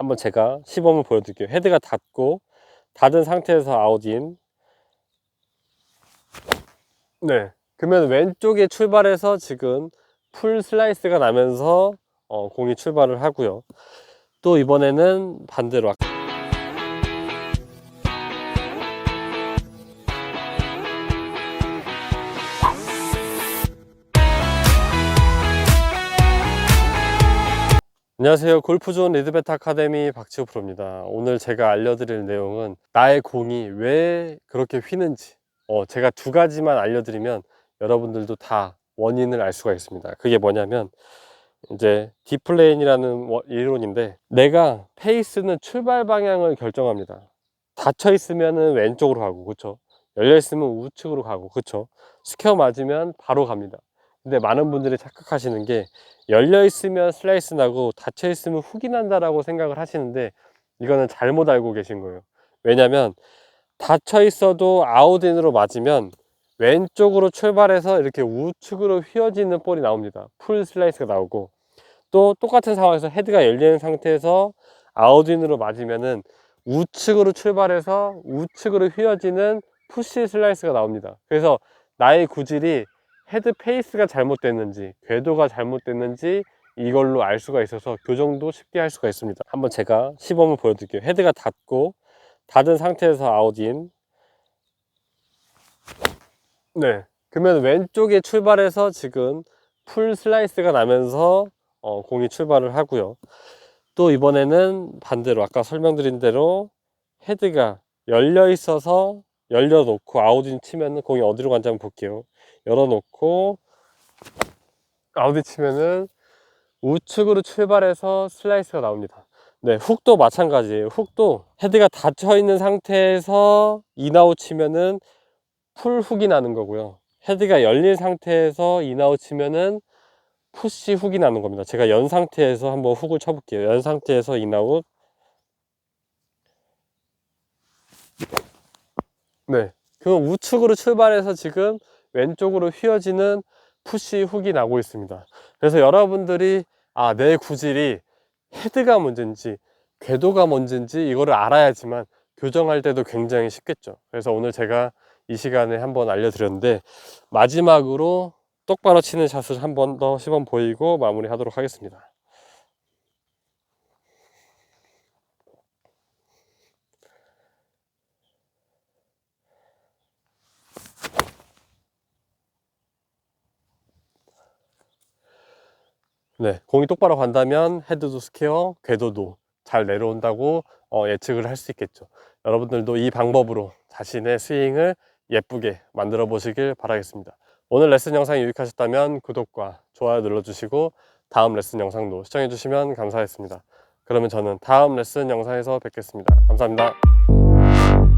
한번 제가 시범을 보여드릴게요. 헤드가 닫고 닫은 상태에서 아웃인. 네. 그러면 왼쪽에 출발해서 지금 풀 슬라이스가 나면서 어, 공이 출발을 하고요. 또 이번에는 반대로 안녕하세요. 골프존 리드베트 아카데미 박지호 프로입니다. 오늘 제가 알려드릴 내용은 나의 공이 왜 그렇게 휘는지 어, 제가 두 가지만 알려드리면 여러분들도 다 원인을 알 수가 있습니다. 그게 뭐냐면 이제 디플레인이라는 워- 이론인데 내가 페이스는 출발 방향을 결정합니다. 닫혀 있으면은 왼쪽으로 가고 그렇죠. 열려 있으면 우측으로 가고 그렇죠. 스퀘어 맞으면 바로 갑니다. 근데 많은 분들이 착각하시는 게 열려 있으면 슬라이스 나고 닫혀 있으면 훅이 난다라고 생각을 하시는데 이거는 잘못 알고 계신 거예요. 왜냐면 닫혀 있어도 아웃인으로 맞으면 왼쪽으로 출발해서 이렇게 우측으로 휘어지는 볼이 나옵니다. 풀 슬라이스가 나오고 또 똑같은 상황에서 헤드가 열리는 상태에서 아웃인으로 맞으면은 우측으로 출발해서 우측으로 휘어지는 푸시 슬라이스가 나옵니다. 그래서 나의 구질이 헤드 페이스가 잘못됐는지 궤도가 잘못됐는지 이걸로 알 수가 있어서 교정도 쉽게 할 수가 있습니다. 한번 제가 시범을 보여드릴게요. 헤드가 닫고 닫은 상태에서 아웃인 네 그러면 왼쪽에 출발해서 지금 풀 슬라이스가 나면서 어, 공이 출발을 하고요. 또 이번에는 반대로 아까 설명드린 대로 헤드가 열려 있어서 열려 놓고 아웃인 치면은 공이 어디로 간지 한번 볼게요. 열어 놓고 아웃인 치면은 우측으로 출발해서 슬라이스가 나옵니다. 네, 훅도 마찬가지예요. 훅도 헤드가 닫혀 있는 상태에서 인아웃 치면은 풀 훅이 나는 거고요. 헤드가 열린 상태에서 인아웃 치면은 푸시 훅이 나는 겁니다. 제가 연 상태에서 한번 훅을 쳐볼게요. 연 상태에서 인아웃. 네. 그럼 우측으로 출발해서 지금 왼쪽으로 휘어지는 푸시 훅이 나고 있습니다. 그래서 여러분들이 아, 내 구질이 헤드가 문제인지 궤도가 문제인지 이거를 알아야지만 교정할 때도 굉장히 쉽겠죠. 그래서 오늘 제가 이 시간에 한번 알려드렸는데 마지막으로 똑바로 치는 샷을 한 번 더 시범 보이고 마무리 하도록 하겠습니다. 네, 공이 똑바로 간다면 헤드도 스퀘어, 궤도도 잘 내려온다고 어, 예측을 할 수 있겠죠. 여러분들도 이 방법으로 자신의 스윙을 예쁘게 만들어 보시길 바라겠습니다. 오늘 레슨 영상이 유익하셨다면 구독과 좋아요 눌러주시고 다음 레슨 영상도 시청해 주시면 감사하겠습니다. 그러면 저는 다음 레슨 영상에서 뵙겠습니다. 감사합니다.